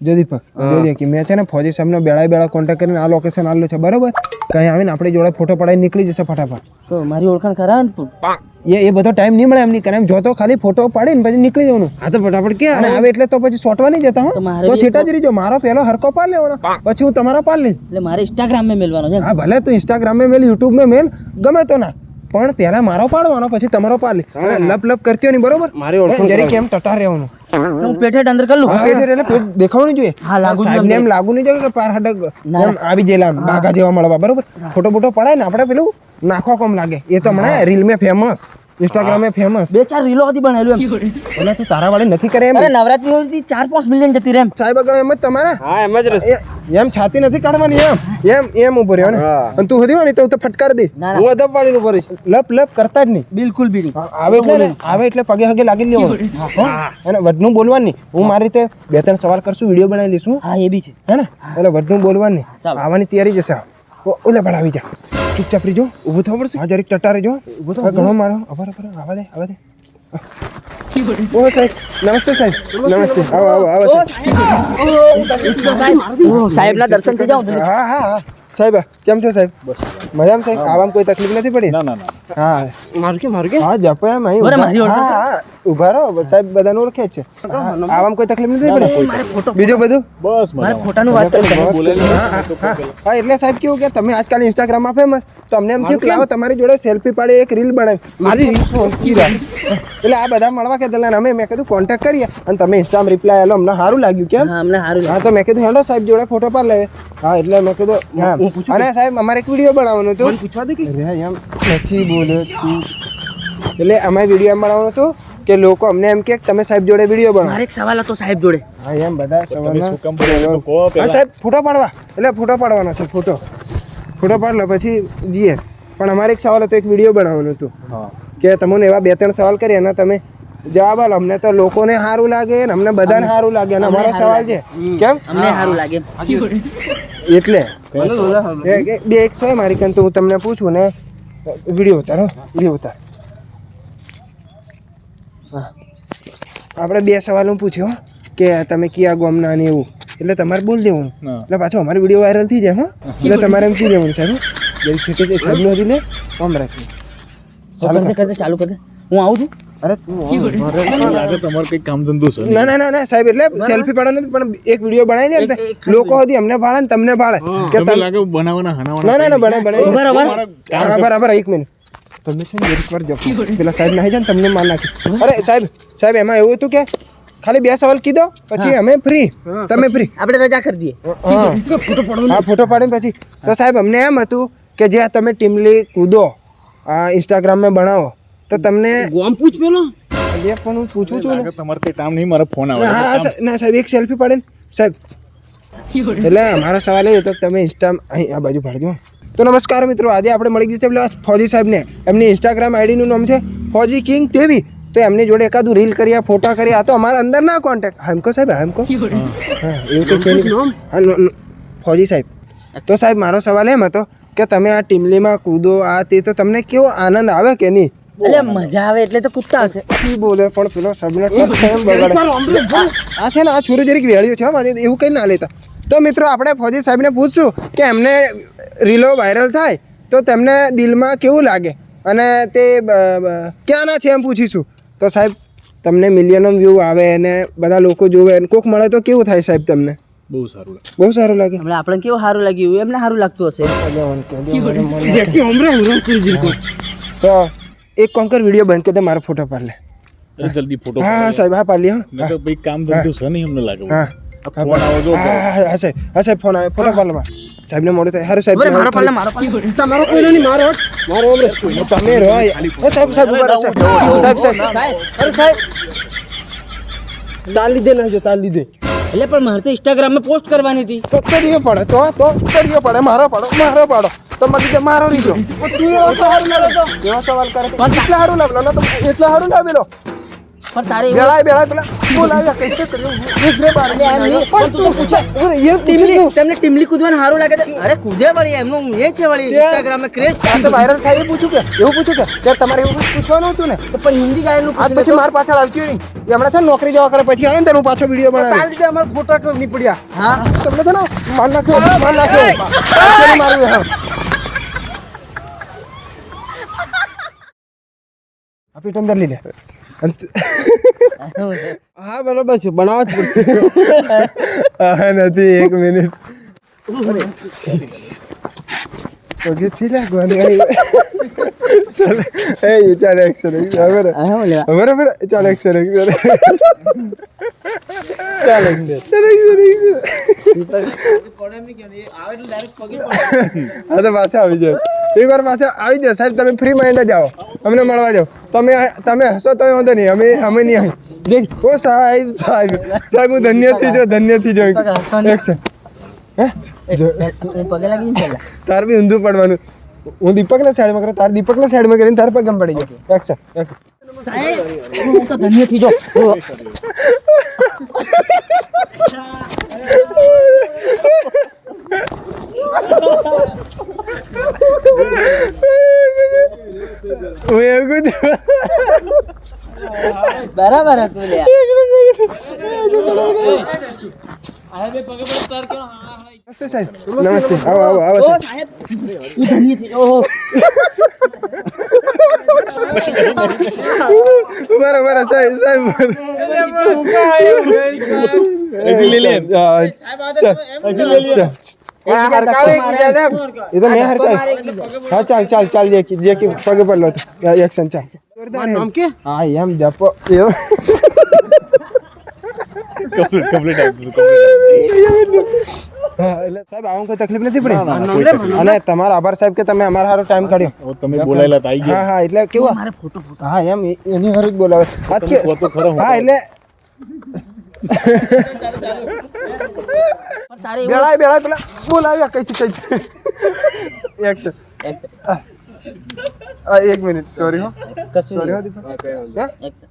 જો દીપક જો મેં છે ને ફોજી સાહેબનો બેળા બેળા કોન્ટેક્ટ કરીને આ લોકેશન આવેલું છે બરોબર? કઈ આવીને આપણી જોડે ફોટો પડાવી નીકળી જશે ફટાફટ. તો મારી ઓળખાણ ખરા ને એ એ બધો ટાઈમ નહીં મળે એમ નહીં કરે એમ જોતો ખાલી ફોટો પાડીને પછી નીકળી જવાનું. હા તો ફટાફટ કે અને આવે? એટલે તો પછી સોટવા નહીં જતા હું. તો છેટા જ રહીજો. મારો પહેલો હરકો પાર લેવાનો. પછી હું તમારા પાર લઈ એટલે મારે ઇન્સ્ટાગ્રામ મેં મેલવાનો છે હા ભલે તું ઇન્સ્ટાગ્રામ મેં મેલ યુટ્યુબ મેં મેલ ગમે તો ના. પણ પહેલા મારો પાડવાનો પછી તમારો પાડ લે. લપ લપ કરતી હોય ને બરોબર? મારી જરી કેમ ટટા રહેવાનું. હું પેઠે અંદર કરી લઉં? હા, એટલે પેટ દેખાવું નહીં જોઈએ. હા, લાગુ સાહેબ એમ લાગુ નહીં જોઈએ કે પાર હડક એમ આવી જેલા આમ બાગા જેવા મળવા બરોબર? ફોટો બોટો પડાય ને આપણે પેલું નાખવા કોમ લાગે. એ તો હમણાં રીલ મેં ફેમસ ઇન્સ્ટાગ્રામ ફેમસ બે ચાર રીલો હતી બનાવેલું એમ. એટલે તું તારા વાળી નથી કરે એમ. નવરાત્રી ચાર પાંચ મિલિયન જતી રહે એમ. સાહેબ આગળ એમ જ તમારા? હા એમ જ રહેશે એમ છાતી નથી કાઢવાની એમ. એમ એમ ઊભો રહ્યો ને. અને તું હદી હોય ને તો હું તો ફટકાર દે. હું અદબ પાડીને નું રહીશ. લપ લપ કરતા જ નહીં. બિલકુલ બી આવે એટલે આવે એટલે પગે હગે લાગી હા. અને વધનું બોલવાનું હું મારી રીતે બે ત્રણ સવાલ કરશું વીડિયો બનાવી લઈશું. હા એ બી છે. હે ને? એટલે વધનું બોલવાનું આવવાની તૈયારી જશે. ઓલે પણ આવી જા. ચૂપચાપ રીજો ઊભું થવું પડશે? હા જરીક ટટા રહેજો ઊભું થવા ઘણો મારો. અભર અભર. આવા દે આવા દે. ઓ સાહેબ નમસ્તે સાહેબ નમસ્તે આવો આવો આવો સાહેબ સાહેબ ના દર્શન થઈ જાવ હા હા હા સાહેબ કેમ છો સાહેબ મજામાં સાહેબ આવામાં કોઈ તકલીફ નથી પડી ના ના ના હા મારું કે મારું કે હા જપે એમ અહીં મારી હા હા ઊભા રહો સાહેબ બધાને ઓળખે છે આવામાં કોઈ તકલીફ નથી પડી બીજું બધું બસ મારે ફોટાનું વાત કરી હા, એટલે સાહેબ કેવું કે તમે આજકાલ ઇન્સ્ટાગ્રામમાં ફેમસ તો અમને એમ થયું કે આવો તમારી જોડે સેલ્ફી પાડી એક રીલ બનાવી મારી રીલ રહે. એટલે આ બધા મળવા કે દલાન અમે મેં કીધું કોન્ટેક્ટ કરીએ અને તમે ઇન્સ્ટામાં રિપ્લાય આલો અમને સારું લાગ્યું કેમ? હા અમને સારું હા તો મેં કીધું હેડો સાહેબ જોડે ફોટો પર લેવે. હા એટલે મેં કીધું હા અને સાહેબ અમારે એક વીડિયો બનાવવાનો હતો. પૂછવા દે કે એમ નથી બોલ્યો તું એટલે અમારે વીડિયો એમ બનાવવાનો હતો કે લોકો અમને એમ કે તમે સાહેબ જોડે વીડિયો બનાવો. મારે એક સવાલ હતો સાહેબ જોડે. હા એમ બધા સવારના શું કામ બોલો કહો હા સાહેબ ફોટો પાડવા. એટલે ફોટો પાડવાનો છે ફોટો ફોટો પાડ લો પછી જઈએ. પણ અમારે એક સવાલ હતો એક વીડિયો બનાવવાનો હતો. હા. કે તમને એવા બે ત્રણ સવાલ કરીએ અને તમે જવાબ આલો. અમને તો લોકોને સારું લાગે ને અમને બધાને સારું લાગે અને અમારો સવાલ છે. કેમ? અમને સારું લાગે. એટલે બે એક છે મારી કન તો હું તમને પૂછું ને વીડિયો ઉતારો વીડિયો ઉતાર. હા. આપણે બે સવાલ હું પૂછ્યો કે તમે કયા ગોમના ને એવું. એટલે તમારે બોલ દેવું. એટલે પાછો અમારો વીડિયો વાયરલ થઈ જાય હા. એટલે તમારે એમ શું દેવું સાહેબ જેમ છેટે તે સાહેબનો હતી ને આમ રાખી તો કરજે કરજે ચાલુ કરજે હું આવું છું? અરે તું લાગે તમારે કઈ કામ ધંધો છે? ના ના ના ના સાહેબ એટલે સેલ્ફી પાડવાનો નથી પણ એક વીડિયો બનાવી ને લોકો હતી અમને ભાળે ને તમને ભાળે. કે તમને લાગે બનાવવાના હનાવાના ના ના ના બને બને બરાબર. બરાબર એક મિનિટ તમે છે ને એક વાર જપો પેલા સાહેબ નાહી જાય ને તમને માર નાખી. અરે સાહેબ સાહેબ એમાં એવું હતું કે ખાલી બે સવાલ કીધો પછી અમે ફ્રી તમે ફ્રી આપણે રજા કરી દઈએ. હા હા. ફોટો પાડીને પછી. તો સાહેબ અમને એમ હતું કે જે તમે ટીમલી કૂદો આ ઇન્સ્ટાગ્રામમાં બનાવો. તો તમને ગોમ પૂછ પેલો. જે પણ હું પૂછું છું ને. તમારે તે કામ નહીં મારો ફોન આવે. હા, ના સાહેબ એક સેલ્ફી પાડે ને સાહેબ એટલે મારો સવાલ એ હતો કે તમે ઇન્સ્ટા અહીં આ બાજુ પાડજો તો નમસ્કાર મિત્રો આજે આપણે મળી ગયું છે પેલા ફોજી સાહેબને. એમની ઇન્સ્ટાગ્રામ આઈડીનું નામ છે ફોજી કિંગ તેવી તો એમની જોડે એકાદું રીલ કર્યા ફોટા કર્યા આ તો અમારા અંદર ના કોન્ટેક્ટ હામકો સાહેબ હામકો હા. એવું કંઈ છે ફોજી સાહેબ. તો સાહેબ મારો સવાલ એમ હતો કે તમે આ ટીમલીમાં કૂદો આ તે તો તમને કેવો આનંદ આવે કે નહીં? એટલે મજા આવે એટલે તો કૂદતા હશે. કી બોલે પણ પેલો સબને કેમ બગાડે? આ છે ને આ છોરી જરીક વેળ્યું છે હો, એવું કંઈ ના લેતા. તો મિત્રો આપણે ફોજી સાહેબને પૂછશું કે એમને રીલો વાયરલ થાય તો તેમને દિલમાં કેવું લાગે? અને તે ક્યાંના છે એમ પૂછીશું. તો સાહેબ તમને મિલિયન વ્યૂ આવે અને બધા લોકો જોવે અને કોક મળે તો કેવું થાય સાહેબ તમને? બહુ સારું લાગે. બહુ સારું લાગે? હમણાં આપણને કેવું સારું લાગ્યું? એમને સારું લાગતું હશે. કહેવાનું કે મને મન તો એક કોંકર વીડિયો બંધ કરી દે મારો ફોટો પાડ લે. અરે જલ્દી ફોટો હા હા સાહેબ હા પાડ લ્યો નહીં તો ભાઈ કામ ધંધો છે નહીં અમને લાગે. હા. આ ફોન આવો જો હા હા હા સાહેબ હા સાહેબ ફોન આવે ફોટો પાડવા. સાહેબ ને મોડું થાય. હારું સાહેબ બરાબર, મારો પાડલે મારો પાડલે. તમારો કોઈ નહીં મારો હટ. મારો ઓમરે. તમે રહો એ સાહેબ સાહેબ ઊભા રહો સાહેબ. સાહેબ સાહેબ. અરે સાહેબ. તાલ લીધે ના જો તાલ લીધે. એટલે પણ મારે તો ઇન્સ્ટાગ્રામમાં પોસ્ટ કરવાની હતી. તો કરીએ પડે તો તો કરીએ પડે મારો પડો મારો પડો. તો મને જે મારો લીધો. ઓ તું એવો સવાલ કરે તો. એવો સવાલ કરે એટલે હારું લાવેલો ને તો એટલે હારું લાવેલો પણ તારે એવું- બેળાય બેળાય પેલા બોલાવ્યા કઈ કર્યું ઉભરે બહાર. એટલે એમ નહીં, પણ તું તો પૂછે એ ટીમલી તેમને ટીમલી કૂદવાનું સારું લાગે છે અરે કૂદે વળી એમનું એ છે વળી ઇન્સ્ટાગ્રામ ક્રેઝ તો વાયરલ થાય એ પૂછ્યું કે એવું પૂછું કે ત્યારે તમારે એવું પૂછવાનું હતું ને તો પણ હિન્દી ગાયનનું આજ પછી માર પાછળ આવતી હોય હમણાં છે નોકરી જવા કરે પછી આવે ને હું પાછો વીડિયો બનાવી કાલ અમારા ફોટા કેમ હા તમને છે ને માર નાખ્યો માર નાખ્યો મારું હા ત- હા બરાબર છે. બનાવવા જ પડશે. હા નથી એક મિનિટ. પગે થી લાગવાની ચાલ. એ ચાલ બરાબર. હા બરાબર? ચાલ એક્શન એક્શન ચાલ. હા તો પાછા આવી જાઓ એક વાર પાછા આવી જાઓ. સાહેબ તમે ફ્રી માઇન્ડ જ આવો. અમને મળવા જાઓ. તમે તમે હસો તો વાંધો નહીં. અમે અમે નહીં આવી. દેખ ઓ સાહેબ સાહેબ. સાહેબ હું ધન્યથી થઈ ધન્યથી ધન્ય થઈ હે? જો હું પગે લાગી ને પહેલા? તાર બી ઊંધું પડવાનું. હું દીપકના સાઈડમાં કરું તાર દીપકના સાઈડમાં કરીને તાર પગમ પડી ગયો. એક્શન એક્શન સાહેબ તો ધન્ય થઈ જો હું એવું છું બરાબર હતું લ્યા નમસ્તે સાહેબ નમસ્તે આવો આવો આવો ઓ સાહેબ સાહેબ હું ધન્ય થઈ ઓહો ઊભા રહો, ઊભા રહો, સાહેબ સાહેબ લઈ લે હા, ચાલ ચાલ. હા, હરકાવે એકબીજાને. એ તો નહીં હરકાય હા ચાલ નામ કે? હા એમ જપો. કમ્પ્લીટ કમ્પ્લીટ એટલે સાહેબ આવું કોઈ તકલીફ નથી પડી? અને તમારો આભાર સાહેબ કે તમે અમારા હારો ટાઈમ કાઢ્યો. તમે બોલાયેલા આવી હા ગયા. હા એટલે કેવું? મારે ફોટો ફોટો હા એમ એની હારું જ બોલાવે. વાત કે ખરો હા એટલે બેળાય બેળાય પેલા બોલાવ્યા કઈ કઈ એક્શન એક- મિનિટ સોરી હો. કશું સોરી હો દીપક.